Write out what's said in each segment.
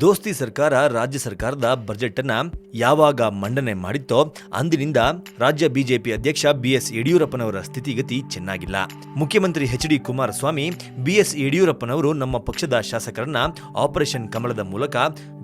ದೋಸ್ತಿ ಸರ್ಕಾರ ರಾಜ್ಯ ಸರ್ಕಾರದ ಬಜೆಟ್ ಅನ್ನ ಯಾವಾಗ ಮಂಡನೆ ಮಾಡಿತ್ತೋ ಅಂದಿನಿಂದ ರಾಜ್ಯ ಬಿಜೆಪಿ ಅಧ್ಯಕ್ಷ ಬಿಎಸ್ ಯಡಿಯೂರಪ್ಪನವರ ಸ್ಥಿತಿಗತಿ ಚೆನ್ನಾಗಿಲ್ಲ. ಮುಖ್ಯಮಂತ್ರಿ ಎಚ್ ಡಿ ಕುಮಾರಸ್ವಾಮಿ, ಬಿಎಸ್ ಯಡಿಯೂರಪ್ಪನವರು ನಮ್ಮ ಪಕ್ಷದ ಶಾಸಕರನ್ನ ಆಪರೇಷನ್ ಕಮಲದ ಮೂಲಕ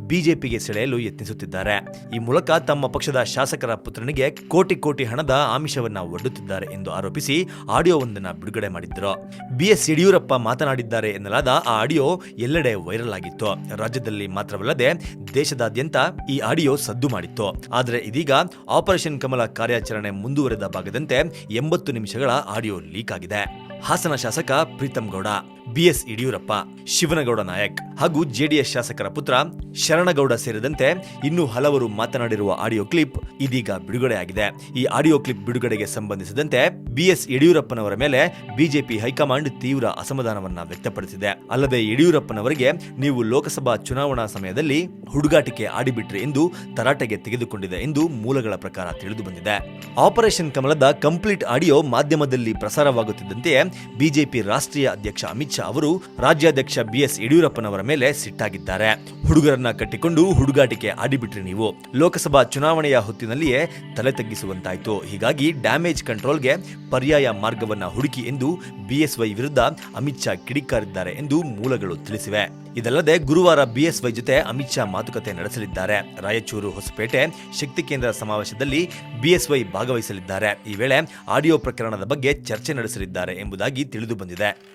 ಬಿಜೆಪಿಗೆ ಸೆಳೆಯಲು ಯತ್ನಿಸುತ್ತಿದ್ದಾರೆ. ಈ ಮೂಲಕ ತಮ್ಮ ಪಕ್ಷದ ಶಾಸಕರ ಪುತ್ರನಿಗೆ ಕೋಟಿ ಕೋಟಿ ಹಣದ ಆಮಿಷವನ್ನ ಒಡ್ಡುತ್ತಿದ್ದಾರೆ ಎಂದು ಆರೋಪಿಸಿ ಆಡಿಯೋವೊಂದನ್ನ ಬಿಡುಗಡೆ ಮಾಡಿದ್ದರು. ಬಿಎಸ್ ಯಡಿಯೂರಪ್ಪ ಮಾತನಾಡಿದ್ದಾರೆ ಎನ್ನಲಾದ ಆ ಆಡಿಯೋ ಎಲ್ಲೆಡೆ ವೈರಲ್ ಆಗಿತ್ತು. ರಾಜ್ಯದಲ್ಲಿ ಮಾತ್ರವಲ್ಲದೆ ದೇಶದಾದ್ಯಂತ ಈ ಆಡಿಯೋ ಸದ್ದು ಮಾಡಿತ್ತು. ಆದರೆ ಇದೀಗ ಆಪರೇಷನ್ ಕಮಲ ಕಾರ್ಯಾಚರಣೆ ಮುಂದುವರೆದ ಭಾಗದಂತೆ ಎಂಬತ್ತು ನಿಮಿಷಗಳ ಆಡಿಯೋ ಲೀಕ್ ಆಗಿದೆ. ಹಾಸನ ಶಾಸಕ ಪ್ರೀತಂ ಗೌಡ ಬಿಎಸ್ ಯಡಿಯೂರಪ್ಪ, ಶಿವನಗೌಡ ನಾಯಕ್. ಹಾಗೂ ಜೆಡಿಎಸ್ ಶಾಸಕರ ಪುತ್ರ ಶರಣಗೌಡ ಸೇರಿದಂತೆ ಇನ್ನೂ ಹಲವರು ಮಾತನಾಡಿರುವ ಆಡಿಯೋ ಕ್ಲಿಪ್ ಇದೀಗ ಬಿಡುಗಡೆಯಾಗಿದೆ. ಈ ಆಡಿಯೋ ಕ್ಲಿಪ್ ಬಿಡುಗಡೆಗೆ ಸಂಬಂಧಿಸಿದಂತೆ ಬಿಎಸ್ ಯಡಿಯೂರಪ್ಪನವರ ಮೇಲೆ ಬಿಜೆಪಿ ಹೈಕಮಾಂಡ್ ತೀವ್ರ ಅಸಮಾಧಾನವನ್ನ ವ್ಯಕ್ತಪಡಿಸಿದೆ. ಅಲ್ಲದೆ ಯಡಿಯೂರಪ್ಪನವರಿಗೆ ನೀವು ಲೋಕಸಭಾ ಚುನಾವಣಾ ಸಮಯದಲ್ಲಿ ಹುಡುಗಾಟಿಕೆ ಆಡಿಬಿಟ್ರಿ ಎಂದು ತರಾಟೆಗೆ ತೆಗೆದುಕೊಂಡಿದೆ ಎಂದು ಮೂಲಗಳ ಪ್ರಕಾರ ತಿಳಿದು ಬಂದಿದೆ. ಆಪರೇಷನ್ ಕಮಲದ ಕಂಪ್ಲೀಟ್ ಆಡಿಯೋ ಮಾಧ್ಯಮದಲ್ಲಿ ಪ್ರಸಾರವಾಗುತ್ತಿದ್ದಂತೆಯೇ ಬಿಜೆಪಿ ರಾಷ್ಟ್ರೀಯ ಅಧ್ಯಕ್ಷ ಅಮಿತ್ ಶಾ ಅವರು ರಾಜ್ಯಾಧ್ಯಕ್ಷ ಬಿಎಸ್ ಯಡಿಯೂರಪ್ಪನವರ ಸಿಟ್ಟಾಗಿದ್ದಾರೆ. ಹುಡುಗರನ್ನ ಕಟ್ಟಿಕೊಂಡು ಹುಡುಗಾಟಿಕೆ ಆಡಿಬಿಟ್ರಿ ನೀವು. ಲೋಕಸಭಾ ಚುನಾವಣೆಯ ಹೊತ್ತಿನಲ್ಲಿಯೇ ತಲೆ ತಗ್ಗಿಸುವಂತಾಯಿತು. ಹೀಗಾಗಿ ಡ್ಯಾಮೇಜ್ ಕಂಟ್ರೋಲ್ಗೆ ಪರ್ಯಾಯ ಮಾರ್ಗವನ್ನ ಹುಡುಕಿ ಎಂದು ಬಿಎಸ್ವೈ ವಿರುದ್ಧ ಅಮಿತ್ ಶಾ ಕಿಡಿಕಾರಿದ್ದಾರೆ ಎಂದು ಮೂಲಗಳು ತಿಳಿಸಿವೆ. ಇದಲ್ಲದೆ ಗುರುವಾರ ಬಿಎಸ್ವೈ ಜೊತೆ ಅಮಿತ್ ಶಾ ಮಾತುಕತೆ ನಡೆಸಲಿದ್ದಾರೆ. ರಾಯಚೂರು ಹೊಸಪೇಟೆ ಶಕ್ತಿ ಕೇಂದ್ರ ಸಮಾವೇಶದಲ್ಲಿ ಬಿಎಸ್ವೈ ಭಾಗವಹಿಸಲಿದ್ದಾರೆ. ಈ ವೇಳೆ ಆಡಿಯೋ ಪ್ರಕರಣದ ಬಗ್ಗೆ ಚರ್ಚೆ ನಡೆಸಲಿದ್ದಾರೆ ಎಂಬುದಾಗಿ ತಿಳಿದು ಬಂದಿದೆ.